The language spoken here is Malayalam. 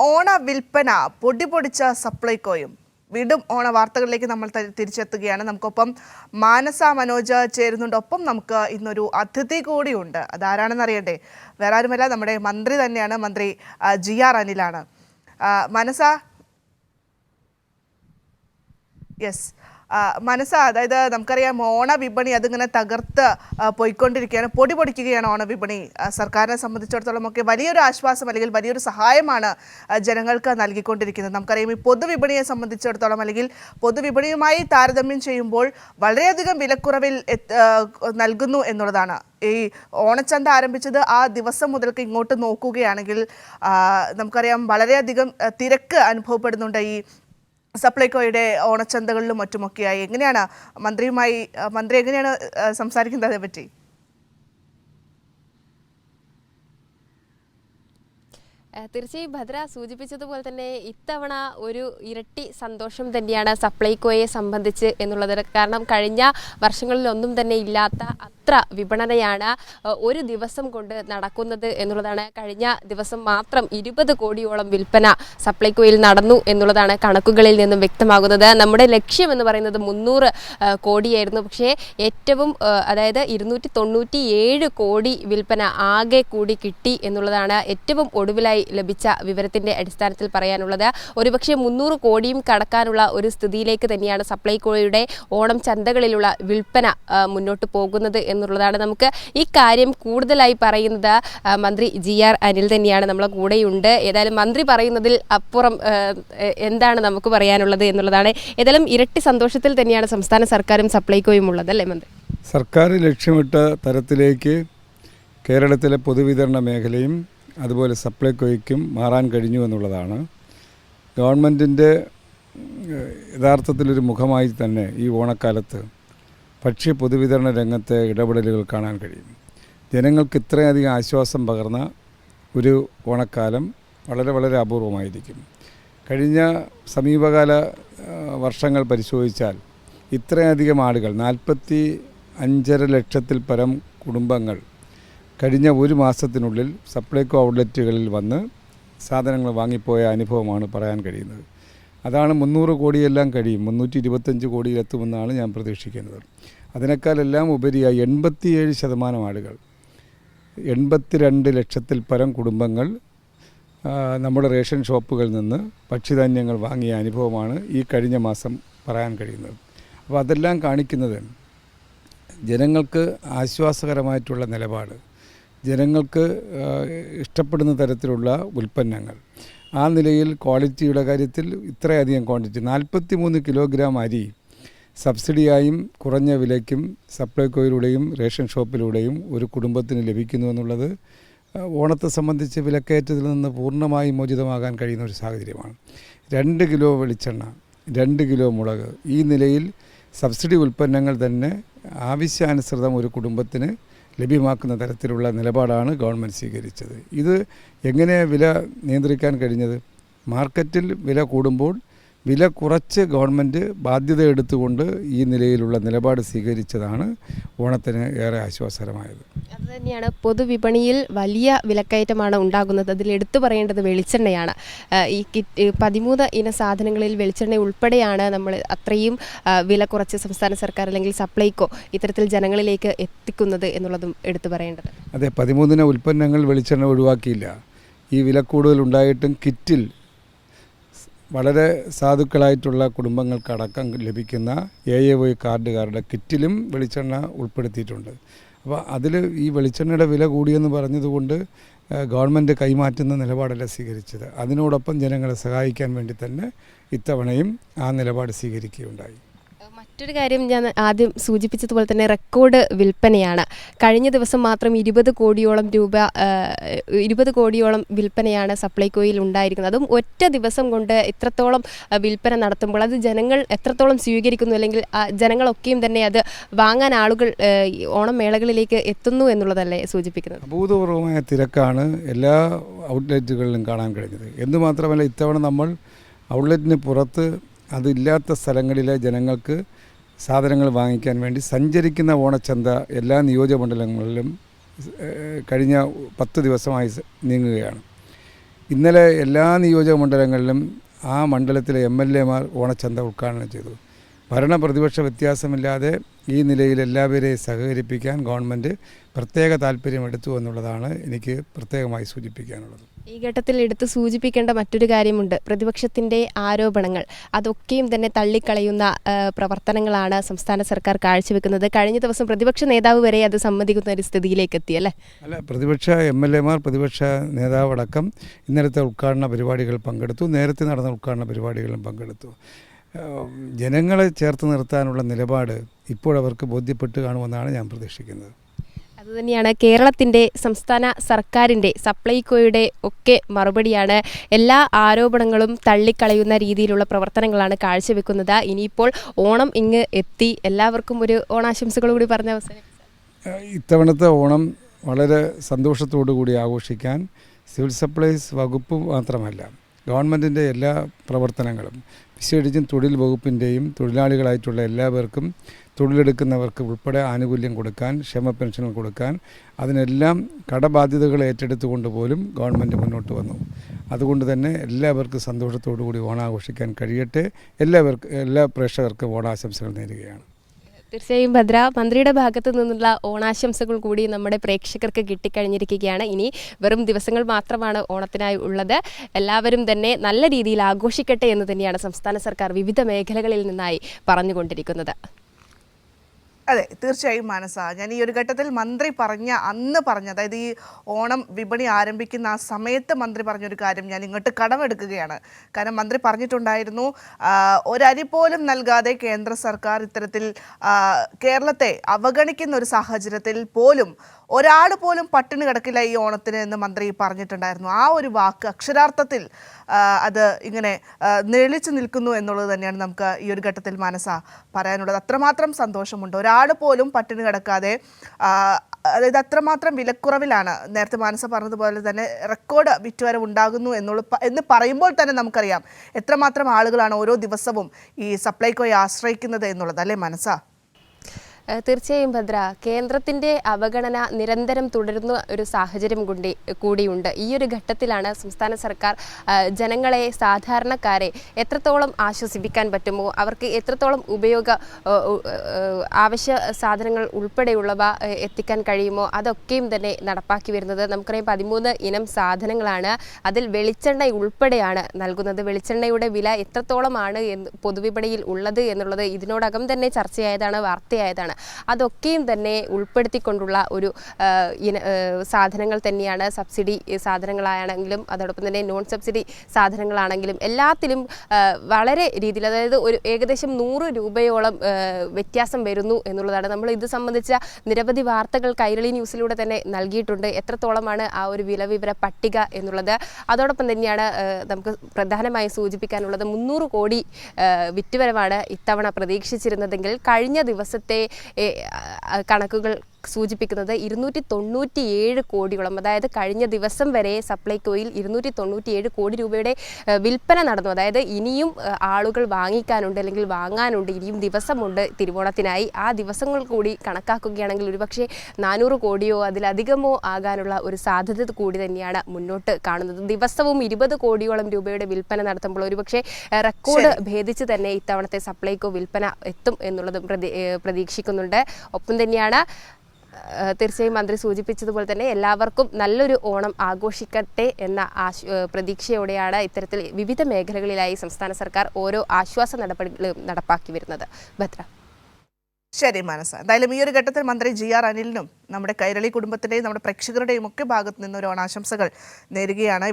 ഓണ വിൽപ്പന പൊടി പൊടിച്ച സപ്ലൈകോയും വീണ്ടും ഓണ വാർത്തകളിലേക്ക് നമ്മൾ തിരിച്ചെത്തുകയാണ്. നമുക്കൊപ്പം മാനസ മനോജ് ചേരുന്നുണ്ട്. ഒപ്പം നമുക്ക് ഇന്നൊരു അതിഥി കൂടിയുണ്ട്. അതാരാണെന്ന് അറിയണ്ടേ വേറെ ആരുമല്ല നമ്മുടെ മന്ത്രി തന്നെയാണ്. മന്ത്രി ജി ആർ അനിലാണ്. മനസ? യെസ്. മനസ്സ അതായത് നമുക്കറിയാം ഓണ വിപണി അതിങ്ങനെ തകർത്ത് പോയിക്കൊണ്ടിരിക്കുകയാണ്. പൊടി പൊടിക്കുകയാണ് ഓണ വിപണി. സർക്കാരിനെ സംബന്ധിച്ചിടത്തോളം ഒക്കെ വലിയൊരു ആശ്വാസം അല്ലെങ്കിൽ വലിയൊരു സഹായമാണ് ജനങ്ങൾക്ക് നൽകിക്കൊണ്ടിരിക്കുന്നത്. നമുക്കറിയാം ഈ പൊതുവിപണിയെ സംബന്ധിച്ചിടത്തോളം അല്ലെങ്കിൽ പൊതുവിപണിയുമായി താരതമ്യം ചെയ്യുമ്പോൾ വളരെയധികം വിലക്കുറവിൽ നൽകുന്നു എന്നുള്ളതാണ്. ഈ ഓണച്ചന്ത ആരംഭിച്ചത് ആ ദിവസം മുതൽക്ക് ഇങ്ങോട്ട് നോക്കുകയാണെങ്കിൽ നമുക്കറിയാം വളരെയധികം തിരക്ക് അനുഭവപ്പെടുന്നുണ്ട് ഈ സപ്ലൈകോയുടെ ഓണച്ചന്തകളിലും മറ്റുമൊക്കെയായി. എങ്ങനെയാണ് മന്ത്രിയുമായി മന്ത്രി എങ്ങനെയാണ് സംസാരിക്കുന്നത് അതേപറ്റി തീർച്ചയായും ഭദ്ര സൂചിപ്പിച്ചതുപോലെ തന്നെ ഇത്തവണ ഒരു ഇരട്ടി സന്തോഷം തന്നെയാണ് സപ്ലൈകോയെ സംബന്ധിച്ച് എന്നുള്ളത്. കാരണം കഴിഞ്ഞ വർഷങ്ങളിലൊന്നും തന്നെ ഇല്ലാത്ത അത്ര വിപണനയാണ് ഒരു ദിവസം കൊണ്ട് നടക്കുന്നത് എന്നുള്ളതാണ്. കഴിഞ്ഞ ദിവസം മാത്രം ഇരുപത് കോടിയോളം വിൽപ്പന സപ്ലൈകോയിൽ നടന്നു എന്നുള്ളതാണ് കണക്കുകളിൽ നിന്നും വ്യക്തമാകുന്നത്. നമ്മുടെ ലക്ഷ്യം എന്ന് പറയുന്നത് മുന്നൂറ് കോടിയായിരുന്നു. പക്ഷേ ഏറ്റവും അതായത് ഇരുന്നൂറ്റി തൊണ്ണൂറ്റി ഏഴ് കോടി വിൽപ്പന ആകെ കൂടി കിട്ടി എന്നുള്ളതാണ് ഏറ്റവും ഒടുവിലായി ലഭിച്ച വിവരത്തിന്റെ അടിസ്ഥാനത്തിൽ പറയാനുള്ളത്. ഒരുപക്ഷെ മുന്നൂറ് കോടിയും കടക്കാനുള്ള ഒരു സ്ഥിതിയിലേക്ക് തന്നെയാണ് സപ്ലൈകോയുടെ ഓണം ചന്തകളിലുള്ള വിൽപ്പന മുന്നോട്ട് പോകുന്നത് എന്നുള്ളതാണ്. നമുക്ക് ഈ കാര്യം കൂടുതലായി പറയുന്നത് മന്ത്രി ജി ആർ അനിൽ തന്നെയാണ് നമ്മളെ കൂടെയുണ്ട്. ഏതായാലും മന്ത്രി പറയുന്നതിൽ അപ്പുറം എന്താണ് നമുക്ക് പറയാനുള്ളത് എന്നുള്ളതാണ്. ഏതായാലും ഇരട്ടി സന്തോഷത്തിൽ തന്നെയാണ് സംസ്ഥാന സർക്കാരും സപ്ലൈകോയും ഉള്ളത് അല്ലേ മന്ത്രി? സർക്കാർ ലക്ഷ്യമിട്ട തരത്തിലേക്ക് കേരളത്തിലെ പൊതുവിതരണ മേഖലയും അതുപോലെ സപ്ലൈകോയ്ക്കും മാറാൻ കഴിഞ്ഞു എന്നുള്ളതാണ്. ഗവൺമെന്റിന്റെ യഥാർത്ഥത്തിലൊരു മുഖമായി തന്നെ ഈ ഓണക്കാലത്ത് ഭക്ഷ്യ പൊതുവിതരണ രംഗത്തെ ഇടപെടലുകൾ കാണാൻ കഴിയും. ജനങ്ങൾക്ക് ഇത്രയധികം ആശ്വാസം പകർന്ന ഒരു ഓണക്കാലം വളരെ വളരെ അപൂർവമായിരിക്കും. കഴിഞ്ഞ സമീപകാല വർഷങ്ങൾ പരിശോധിച്ചാൽ ഇത്രയധികം ആളുകൾ നാൽപ്പത്തി അഞ്ചര ലക്ഷത്തിൽ പരം കുടുംബങ്ങൾ കഴിഞ്ഞ ഒരു മാസത്തിനുള്ളിൽ സപ്ലൈകോ ഔട്ട്ലെറ്റുകളിൽ വന്ന് സാധനങ്ങൾ വാങ്ങിപ്പോയ അനുഭവമാണ് പറയാൻ കഴിയുന്നത്. അതാണ് മുന്നൂറ് കോടിയെല്ലാം കഴിയും. മുന്നൂറ്റി ഇരുപത്തഞ്ച് കോടിയിലെത്തുമെന്നാണ് ഞാൻ പ്രതീക്ഷിക്കുന്നത്. അതിനേക്കാളെല്ലാം ഉപരിയായി എൺപത്തിയേഴ് ശതമാനം ആളുകൾ എൺപത്തിരണ്ട് ലക്ഷത്തിൽ പരം കുടുംബങ്ങൾ നമ്മുടെ റേഷൻ ഷോപ്പുകളിൽ നിന്ന് ഭക്ഷ്യധാന്യങ്ങൾ വാങ്ങിയ അനുഭവമാണ് ഈ കഴിഞ്ഞ മാസം പറയാൻ കഴിയുന്നത്. അപ്പോൾ അതെല്ലാം കാണിക്കുന്നത് ജനങ്ങൾക്ക് ആശ്വാസകരമായിട്ടുള്ള നിലപാട് ജനങ്ങൾക്ക് ഇഷ്ടപ്പെടുന്ന തരത്തിലുള്ള ഉൽപ്പന്നങ്ങൾ. ആ നിലയിൽ ക്വാളിറ്റിയുടെ കാര്യത്തിൽ ഇത്രയധികം ക്വാണ്ടിറ്റി നാൽപ്പത്തി മൂന്ന് കിലോഗ്രാം അരി സബ്സിഡിയായും കുറഞ്ഞ വിലയ്ക്കും സപ്ലൈകോയിലൂടെയും റേഷൻ ഷോപ്പിലൂടെയും ഒരു കുടുംബത്തിന് ലഭിക്കുന്നു എന്നുള്ളത് ഓണത്തെ സംബന്ധിച്ച് വിലക്കയറ്റത്തിൽ നിന്ന് പൂർണമായി മോചിതമാകാൻ കഴിയുന്ന ഒരു സാഹചര്യമാണ്. രണ്ട് കിലോ വെളിച്ചെണ്ണ രണ്ട് കിലോ മുളക് ഈ നിലയിൽ സബ്സിഡി ഉൽപ്പന്നങ്ങൾ തന്നെ ആവശ്യാനുസൃതം ഒരു കുടുംബത്തിന് ലഭ്യമാക്കുന്ന തരത്തിലുള്ള നിലപാടാണ് ഗവൺമെന്റ് സ്വീകരിച്ചത്. ഇത് എങ്ങനെ വില നിയന്ത്രിക്കാൻ കഴിഞ്ഞത്? മാർക്കറ്റിൽ വില കൂടുമ്പോൾ വില കുറച്ച് ഗവൺമെന്റ് ബാധ്യത എടുത്തുകൊണ്ട് ഈ നിലയിലുള്ള നിലപാട് സ്വീകരിച്ചതാണ് ഓണത്തിന് ഏറെ ആശ്വാസകരമായത്. അത് തന്നെയാണ്. പൊതുവിപണിയിൽ വലിയ വിലക്കയറ്റമാണ് ഉണ്ടാകുന്നത്. അതിൽ എടുത്തു പറയേണ്ടത് വെളിച്ചെണ്ണയാണ്. ഈ കിറ്റ് പതിമൂന്ന് ഇന സാധനങ്ങളിൽ വെളിച്ചെണ്ണ ഉൾപ്പെടെയാണ് നമ്മൾ അത്രയും വില കുറച്ച് സംസ്ഥാന സർക്കാർ അല്ലെങ്കിൽ സപ്ലൈകോ ഇത്തരത്തിൽ ജനങ്ങളിലേക്ക് എത്തിക്കുന്നത് എന്നുള്ളതും എടുത്തു പറയേണ്ടത്. അതെ പതിമൂന്നിന ഉൽപ്പന്നങ്ങൾ വെളിച്ചെണ്ണ ഒഴിവാക്കിയില്ല. ഈ വില കൂടുതൽ ഉണ്ടായിട്ടും കിറ്റിൽ വളരെ സാധുക്കളായിട്ടുള്ള കുടുംബങ്ങൾക്കടക്കം ലഭിക്കുന്ന എ എ വൈ കാർഡുകാരുടെ കിറ്റിലും വെളിച്ചെണ്ണ ഉൾപ്പെടുത്തിയിട്ടുണ്ട്. അപ്പോൾ അതിൽ ഈ വെളിച്ചെണ്ണയുടെ വില കൂടിയെന്ന് പറഞ്ഞതുകൊണ്ട് ഗവൺമെന്റ് കൈമാറ്റുന്ന നിലപാടല്ല സ്വീകരിച്ചത്. അതിനോടൊപ്പം ജനങ്ങളെ സഹായിക്കാൻ വേണ്ടി തന്നെ ഇത്തവണയും ആ നിലപാട് സ്വീകരിക്കുകയുണ്ടായി. മറ്റൊരു കാര്യം ഞാൻ ആദ്യം സൂചിപ്പിച്ചതുപോലെ തന്നെ റെക്കോർഡ് വിൽപ്പനയാണ്. കഴിഞ്ഞ ദിവസം മാത്രം ഇരുപത് കോടിയോളം രൂപ ഇരുപത് കോടിയോളം വിൽപ്പനയാണ് സപ്ലൈകോയിൽ ഉണ്ടായിരിക്കുന്നത്. അതും ഒറ്റ ദിവസം കൊണ്ട് ഇത്രത്തോളം വിൽപ്പന നടത്തുമ്പോൾ അത് ജനങ്ങൾ എത്രത്തോളം സ്വീകരിക്കുന്നു അല്ലെങ്കിൽ ജനങ്ങളൊക്കെയും തന്നെ അത് വാങ്ങാൻ ആളുകൾ ഓണം മേളകളിലേക്ക് എത്തുന്നു എന്നുള്ളതല്ലേ സൂചിപ്പിക്കുന്നത്? അഭൂതപൂർവമായ തിരക്കാണ് എല്ലാ ഔട്ട്ലെറ്റുകളിലും കാണാൻ കഴിഞ്ഞത്. എന്തുമാത്രമല്ല ഇത്തവണ നമ്മൾ ഔട്ട്ലെറ്റിന് പുറത്ത് അതില്ലാത്ത സ്ഥലങ്ങളിലെ ജനങ്ങൾക്ക് സാധനങ്ങൾ വാങ്ങിക്കാൻ വേണ്ടി സഞ്ചരിക്കുന്ന ഓണച്ചന്ത എല്ലാ നിയോജകമണ്ഡലങ്ങളിലും കഴിഞ്ഞ പത്ത് ദിവസമായി നീങ്ങുകയാണ്. ഇന്നലെ എല്ലാ നിയോജകമണ്ഡലങ്ങളിലും ആ മണ്ഡലത്തിലെ എം എൽ എമാർ ഓണച്ചന്ത ഉദ്ഘാടനം ചെയ്തു. ഭരണ പ്രതിപക്ഷ വ്യത്യാസമില്ലാതെ ഈ നിലയിൽ എല്ലാവരെയും സഹകരിപ്പിക്കാൻ ഗവൺമെന്റ് പ്രത്യേക താല്പര്യമെടുത്തു എന്നുള്ളതാണ് എനിക്ക് പ്രത്യേകമായി സൂചിപ്പിക്കാനുള്ളത്. ഈ ഘട്ടത്തിൽ എടുത്ത് സൂചിപ്പിക്കേണ്ട മറ്റൊരു കാര്യമുണ്ട്. പ്രതിപക്ഷത്തിന്റെ ആരോപണങ്ങൾ. അതൊക്കെയും തന്നെ തള്ളിക്കളയുന്ന പ്രവർത്തനങ്ങളാണ് സംസ്ഥാന സർക്കാർ കാഴ്ചവെക്കുന്നത്. കഴിഞ്ഞ ദിവസം പ്രതിപക്ഷ നേതാവ് വരെ അത് സമ്മതിക്കുന്ന ഒരു സ്ഥിതിയിലേക്ക് എത്തി അല്ലേ? അല്ല പ്രതിപക്ഷ എം എൽ എമാർ പ്രതിപക്ഷ നേതാവടക്കം ഇന്നലത്തെ ഉദ്ഘാടന പരിപാടികൾ പങ്കെടുത്തു. നേരത്തെ നടന്ന ഉദ്ഘാടന പരിപാടികളിലും പങ്കെടുത്തു. ജനങ്ങളെ ചേർത്ത് നിർത്താനുള്ള നിലപാട് ഇപ്പോഴവർക്ക് ബോധ്യപ്പെട്ട് കാണുമെന്നാണ് ഞാൻ പ്രതീക്ഷിക്കുന്നത്. അതുതന്നെയാണ് കേരളത്തിന്റെ സംസ്ഥാന സർക്കാരിന്റെ സപ്ലൈകോയുടെ ഒക്കെ മറുപടിയാണ് എല്ലാ ആരോപണങ്ങളും തള്ളിക്കളയുന്ന രീതിയിലുള്ള പ്രവർത്തനങ്ങളാണ് കാഴ്ചവെക്കുന്നത്. ഇനിയിപ്പോൾ ഓണം ഇങ്ങ് എത്തി. എല്ലാവർക്കും ഒരു ഓണാശംസകൾ കൂടി പറഞ്ഞ അവസരം. ഇത്തവണത്തെ ഓണം വളരെ സന്തോഷത്തോടു കൂടി ആഘോഷിക്കാൻ സിവിൽ സപ്ലൈസ് വകുപ്പ് മാത്രമല്ല ഗവൺമെന്റിന്റെ എല്ലാ പ്രവർത്തനങ്ങളും വിശേഷിച്ചും തൊഴിൽ വകുപ്പിന്റെയും തൊഴിലാളികളായിട്ടുള്ള എല്ലാവർക്കും തൊഴിലെടുക്കുന്നവർക്ക് ഉൾപ്പെടെ ആനുകൂല്യം കൊടുക്കാൻ ക്ഷമ പെൻഷൻ കൊടുക്കാൻ അതിനെല്ലാം കടബാധ്യതകൾ ഏറ്റെടുത്തുകൊണ്ട് പോലും ഗവൺമെന്റ് മുന്നോട്ട് വന്നു. അതുകൊണ്ട് തന്നെ എല്ലാവർക്കും സന്തോഷത്തോടു കൂടി ഓണാഘോഷിക്കാൻ കഴിയട്ടെ. എല്ലാവർക്കും എല്ലാ പ്രേക്ഷകർക്കും ഓണാശംസകൾ നേരുകയാണ്. തീർച്ചയായും ഭദ്ര മന്ത്രിയുടെ ഭാഗത്തു നിന്നുള്ള ഓണാശംസകൾ കൂടി നമ്മുടെ പ്രേക്ഷകർക്ക് കിട്ടിക്കഴിഞ്ഞിരിക്കുകയാണ്. ഇനി വെറും ദിവസങ്ങൾ മാത്രമാണ് ഓണത്തിനായി ഉള്ളത്. എല്ലാവരും തന്നെ നല്ല രീതിയിൽ ആഘോഷിക്കട്ടെ എന്ന് തന്നെയാണ് സംസ്ഥാന സർക്കാർ വിവിധ മേഖലകളിൽ നിന്നായി പറഞ്ഞുകൊണ്ടിരിക്കുന്നത്. അതെ തീർച്ചയായും മാനസ. ഞാൻ ഈ ഒരു ഘട്ടത്തിൽ മന്ത്രി പറഞ്ഞ അന്ന് പറഞ്ഞ അതായത് ഈ ഓണം വിപണി ആരംഭിക്കുന്ന ആ സമയത്ത് മന്ത്രി പറഞ്ഞൊരു കാര്യം ഞാൻ ഇങ്ങോട്ട് കടമെടുക്കുകയാണ്. കാരണം മന്ത്രി പറഞ്ഞിട്ടുണ്ടായിരുന്നു ഒരരി പോലും നൽകാതെ കേന്ദ്ര സർക്കാർ ഇത്തരത്തിൽ കേരളത്തെ അവഗണിക്കുന്ന ഒരു സാഹചര്യത്തിൽ പോലും ഒരാൾ പോലും പട്ടിണി കിടക്കില്ല ഈ ഓണത്തിന് എന്ന് മന്ത്രി പറഞ്ഞിട്ടുണ്ടായിരുന്നു. ആ ഒരു വാക്ക് അക്ഷരാർത്ഥത്തിൽ അത് ഇങ്ങനെ നിഴലിച്ചു നിൽക്കുന്നു എന്നുള്ളത് തന്നെയാണ് നമുക്ക് ഈ ഒരു ഘട്ടത്തിൽ മനസ്സ പറയാനുള്ളത്. അത്രമാത്രം സന്തോഷമുണ്ട്. ഒരാൾ പോലും പട്ടിണി കിടക്കാതെ അതായത് അത്രമാത്രം വിലക്കുറവിലാണ് നേരത്തെ മാനസ പറഞ്ഞതുപോലെ തന്നെ റെക്കോർഡ് വിറ്റുവരവ് ഉണ്ടാകുന്നു എന്നുള്ള എന്ന് പറയുമ്പോൾ തന്നെ നമുക്കറിയാം എത്രമാത്രം ആളുകളാണ് ഓരോ ദിവസവും ഈ സപ്ലൈകോയെ ആശ്രയിക്കുന്നത് എന്നുള്ളത്. അല്ലേ മനസ്സ തീർച്ചയായും ഭദ്ര. കേന്ദ്രത്തിന്റെ അവഗണന നിരന്തരം തുടരുന്ന ഒരു സാഹചര്യം കൂടി കൂടിയുണ്ട്. ഈ ഒരു ഘട്ടത്തിലാണ് സംസ്ഥാന സർക്കാർ ജനങ്ങളെ സാധാരണക്കാരെ എത്രത്തോളം ആശ്വസിപ്പിക്കാൻ പറ്റുമോ അവർക്ക് എത്രത്തോളം ഉപയോഗ ആവശ്യ സാധനങ്ങൾ ഉൾപ്പെടെയുള്ളവ എത്തിക്കാൻ കഴിയുമോ അതൊക്കെയും തന്നെ നടപ്പാക്കി വരുന്നത് നമുക്കറിയാം പതിമൂന്ന് ഇനം സാധനങ്ങളാണ്. അതിൽ വെളിച്ചെണ്ണ ഉൾപ്പെടെയാണ് നൽകുന്നത്. വെളിച്ചെണ്ണയുടെ വില എത്രത്തോളമാണ് പൊതുവിപണിയിൽ ഉള്ളത് എന്നുള്ളത് ഇതിനോടകം തന്നെ ചർച്ചയായതാണ് വാർത്തയായതാണ്. അതൊക്കെയും തന്നെ ഉൾപ്പെടുത്തിക്കൊണ്ടുള്ള ഒരു സാധനങ്ങൾ തന്നെയാണ്. സബ്സിഡി സാധനങ്ങളാണെങ്കിലും അതോടൊപ്പം തന്നെ നോൺ സബ്സിഡി സാധനങ്ങളാണെങ്കിലും എല്ലാത്തിലും വളരെ രീതിയിൽ അതായത് ഒരു ഏകദേശം നൂറ് രൂപയോളം വ്യത്യാസം വരുന്നു എന്നുള്ളതാണ്. നമ്മൾ ഇത് സംബന്ധിച്ച നിരവധി വാർത്തകൾ കൈരളി ന്യൂസിലൂടെ തന്നെ നൽകിയിട്ടുണ്ട്. എത്രത്തോളമാണ് ആ ഒരു വില വിവര പട്ടിക എന്നുള്ളത്. അതോടൊപ്പം തന്നെയാണ് നമുക്ക് പ്രധാനമായും സൂചിപ്പിക്കാനുള്ളത് മുന്നൂറ് കോടി വിറ്റുവരവാണ് ഇത്തവണ പ്രതീക്ഷിച്ചിരുന്നതെങ്കിൽ കഴിഞ്ഞ ദിവസത്തെ കണക്കുകൾ സൂചിപ്പിക്കുന്നത് ഇരുന്നൂറ്റി തൊണ്ണൂറ്റി ഏഴ് കോടിയോളം അതായത് കഴിഞ്ഞ ദിവസം വരെ സപ്ലൈകോയിൽ ഇരുന്നൂറ്റി തൊണ്ണൂറ്റി ഏഴ് കോടി രൂപയുടെ വിൽപ്പന നടന്നു. അതായത് ഇനിയും ആളുകൾ വാങ്ങിക്കാനുണ്ട് അല്ലെങ്കിൽ വാങ്ങാനുണ്ട് ഇനിയും ദിവസമുണ്ട് തിരുവോണത്തിനായി. ആ ദിവസങ്ങൾ കൂടി കണക്കാക്കുകയാണെങ്കിൽ ഒരുപക്ഷെ നാനൂറ് കോടിയോ അതിലധികമോ ആകാനുള്ള ഒരു സാധ്യത കൂടി തന്നെയാണ് മുന്നോട്ട് കാണുന്നത്. ദിവസവും ഇരുപത് കോടിയോളം രൂപയുടെ വിൽപ്പന നടത്തുമ്പോൾ ഒരുപക്ഷെ റെക്കോർഡ് ഭേദിച്ച് തന്നെ ഇത്തവണത്തെ സപ്ലൈകോ വിൽപ്പന എത്തും എന്നുള്ളതും പ്രതീക്ഷിക്കുന്നുണ്ട്. ഒപ്പം തന്നെയാണ് തീർച്ചയായും മന്ത്രി സൂചിപ്പിച്ചതുപോലെ തന്നെ എല്ലാവർക്കും നല്ലൊരു ഓണം ആഘോഷിക്കട്ടെ എന്ന ആശ് പ്രതീക്ഷയോടെയാണ് ഇത്തരത്തിൽ വിവിധ മേഖലകളിലായി സംസ്ഥാന സർക്കാർ ഓരോ ആശ്വാസ നടപടികളും നടപ്പാക്കി വരുന്നത്. ഭദ്ര. ശരി മനസ്സ. എന്തായാലും ഈ ഒരു ഘട്ടത്തിൽ മന്ത്രി ജി ആർ അനിലിനും നമ്മുടെ കൈരളി കുടുംബത്തിന്റെയും നമ്മുടെ പ്രേക്ഷകരുടെയും ഒക്കെ ഭാഗത്ത് നിന്ന് ഒരു ഓണാശംസകൾ നേരുകയാണ്.